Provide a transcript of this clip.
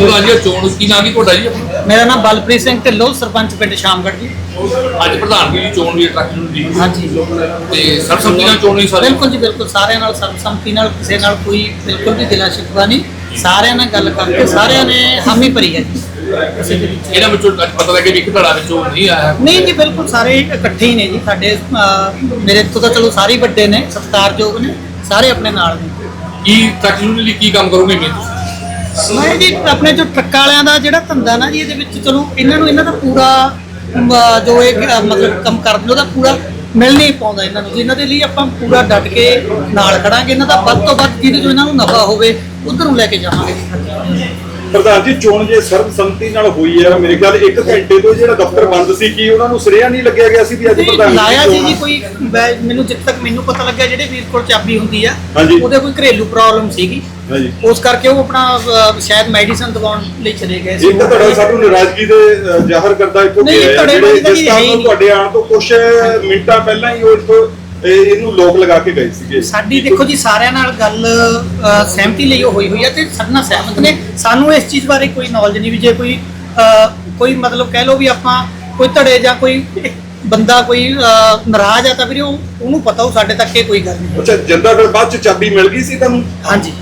ਪ੍ਰਧਾਨ ਜੀ ਇਹ ਚੋਣ ਕੀ ਨਾਂ ਕੀ ਤੁਹਾਡਾ ਜੀ ਆਪਣਾ? ਮੇਰਾ ਨਾਮ ਬਲਪ੍ਰੀਤ ਸਿੰਘ ਢਿੱਲੋਂ ਸਰਪੰਚ ਪਿੰਡ ਸ਼ਾਮਗੜ੍ਹ ਜੀ। ਅੱਜ ਪ੍ਰਧਾਨ ਜੀ ਦੀ ਚੋਣ ਵੀ ਟਰੱਕ ਨੂੰ ਦੀ ਹਾਂਜੀ। ਤੇ ਸਰਬਸੰਮਤੀ ਨਾਲ ਚੋਣ ਸਾਰੇ? ਬਿਲਕੁਲ ਜੀ ਬਿਲਕੁਲ। ਸਾਰਿਆਂ ਨਾਲ ਸਰਬਸੰਮਤੀ ਨਾਲ ਕਿਸੇ ਨਾਲ ਕੋਈ ਬਿਲਕੁਲ ਵੀ ਗਿਲਾ ਸ਼ਿਕਵਾ ਨਹੀਂ। ਸਾਰਿਆਂ ਨਾਲ ਗੱਲ ਕਰਕੇ ਸਾਰਿਆਂ ਨੇ ਹਾਮੀ ਭਰੀ ਹੈ ਜੀ। ਇਹਨਾਂ ਵਿੱਚੋਂ ਅੱਜ ਪਤਾ ਲੱਗਿਆ ਵੀ ਇੱਕ ਧੜਾ ਵਿੱਚੋਂ ਨਹੀਂ ਆਇਆ। ਨਹੀਂ ਜੀ ਬਿਲਕੁਲ ਸਾਰੇ ਇਕੱਠੇ ਹੀ ਨੇ ਜੀ। ਸਾਡੇ ਮੇਰੇ ਤੋਂ ਤਾਂ ਚਲੋ ਸਾਰੇ ਵੱਡੇ ਨੇ ਸਤਿਕਾਰਯੋਗ ਨੇ ਸਾਰੇ ਆਪਣੇ ਨਾਲ ਨੇ। ਕੀ ਟਰੱਕ ਲਈ ਕੀ ਕੰਮ ਕਰੋਗੇ ਤੁਸੀਂ? ਮੈਂ ਜੀ ਆਪਣੇ ਜੋ ਟਰੱਕਾਂ ਵਾਲਿਆਂ ਦਾ ਜਿਹੜਾ ਧੰਦਾ ਨਾ ਜੀ ਇਹਦੇ ਵਿੱਚ ਚਲੋ, ਇਹਨਾਂ ਨੂੰ ਇਹਨਾਂ ਦਾ ਪੂਰਾ ਜੋ ਇਹ ਮਤਲਬ ਕੰਮ ਕਰਦੇ ਨੇ, ਉਹਦਾ ਪੂਰਾ ਮਿਲ ਨਹੀਂ ਪਾਉਂਦਾ ਇਹਨਾਂ ਨੂੰ। ਇਹਨਾਂ ਦੇ ਲਈ ਆਪਾਂ ਪੂਰਾ ਡਟ ਕੇ ਨਾਲ ਖੜਾਂਗੇ, ਇਹਨਾਂ ਦਾ ਵੱਧ ਤੋਂ ਵੱਧ ਜਿਹਦੇ ਜੋ ਇਹਨਾਂ ਨੂੰ ਨਫਾ ਹੋਵੇ, ਉਧਰ ਨੂੰ ਲੈ ਕੇ ਜਾਵਾਂਗੇ। ਪ੍ਰਧਾਨ ਜੀ ਚੋਣ ਜੇ ਸਰਬਸੰਮਤੀ ਨਾਲ ਹੋਈ ਹੈ ਮੇਰੇ ਖਿਆਲ 1 ਘੰਟੇ ਤੋਂ ਜਿਹੜਾ ਦਫ਼ਤਰ ਬੰਦ ਸੀ ਕੀ ਉਹਨਾਂ ਨੂੰ ਸਰਿਆ ਨਹੀਂ ਲੱਗਿਆ ਗਿਆ ਸੀ ਵੀ ਅੱਜ ਪ੍ਰਧਾਨ ਲਾਇਆ ਸੀ ਜੀ? ਕੋਈ ਮੈਨੂੰ ਜਿੱਥੇ ਤੱਕ ਮੈਨੂੰ ਪਤਾ ਲੱਗਿਆ ਜਿਹੜੇ ਵੀਰ ਕੋਲ ਚਾਬੀ ਹੁੰਦੀ ਆ। ਉਹਦੇ ਕੋਈ ਘਰੇਲੂ ਪ੍ਰੋਬਲਮ ਸੀਗੀ ਉਸ ਕਰਕੇ ਉਹ ਆਪਣਾ ਸ਼ਾਇਦ ਮੈਡੀਸਨ ਦਵਾਉਣ ਲਈ ਚਲੇ ਗਏ ਇਹ ਤਾਂ ਤੁਹਾਡਾ ਸਾਨੂੰ ਨਾਰਾਜ਼ਗੀ ਦੇ ਜ਼ਾਹਰ ਕਰਦਾ ਜਿਹੜੇ ਨਾਲ ਤਾਂ ਜਿਸ ਤਰ੍ਹਾਂ। ਤੁਹਾਡੇ ਆਉਣ ਤੋਂ ਕੁਝ ਮਿੰਟਾਂ ਪਹਿਲਾਂ ਹੀ ਉਹ ਇੱਥੋਂ ਇਹ- ਇਹਨੂੰ ਲੋਕ ਲਗਾ ਕੇ ਗਏ ਸੀਗੇ। ਸਾਡੀ ਦੇਖੋ ਜੀ ਸਾਰਿਆਂ ਨਾਲ ਗੱਲ ਅ, ਸਹਿਮਤੀ ਲਈ ਹੋਈ ਹੋਈ ਹੈ ਤੇ ਸਾਡੇ ਨਾਲ ਸਹਿਮਤ ਨੇ। ਸਾਨੂੰ ਇਸ ਚੀਜ਼ ਬਾਰੇ ਕੋਈ ਨੌਲੇਜ ਨਹੀਂ ਵੀ ਜੇ ਕੋਈ ਅ, ਕੋਈ ਮਤਲਬ ਕਹਿ ਲਓ ਵੀ ਆਪਾਂ ਕੋਈ ਧੜੇ ਜਾਂ ਕੋਈ ਬੰਦਾ ਕੋਈ ਅ, ਨਾਰਾਜ਼ ਆ ਤਾਂ ਵੀਰੇ ਉਹ ਉਹਨੂੰ ਪਤਾ ਉਹ ਸਾਡੇ ਤੱਕ ਇਹ ਕੋਈ ਗੱਲ ਨਹੀਂ। ਅੱਛਾ ਜੰਦਾ ਫਿਰ ਬਾਅਦ ਚ ਚਾਬੀ ਮਿਲ ਗਈ ਸੀ ਤੁਹਾਨੂੰ? ਹਾਂਜੀ।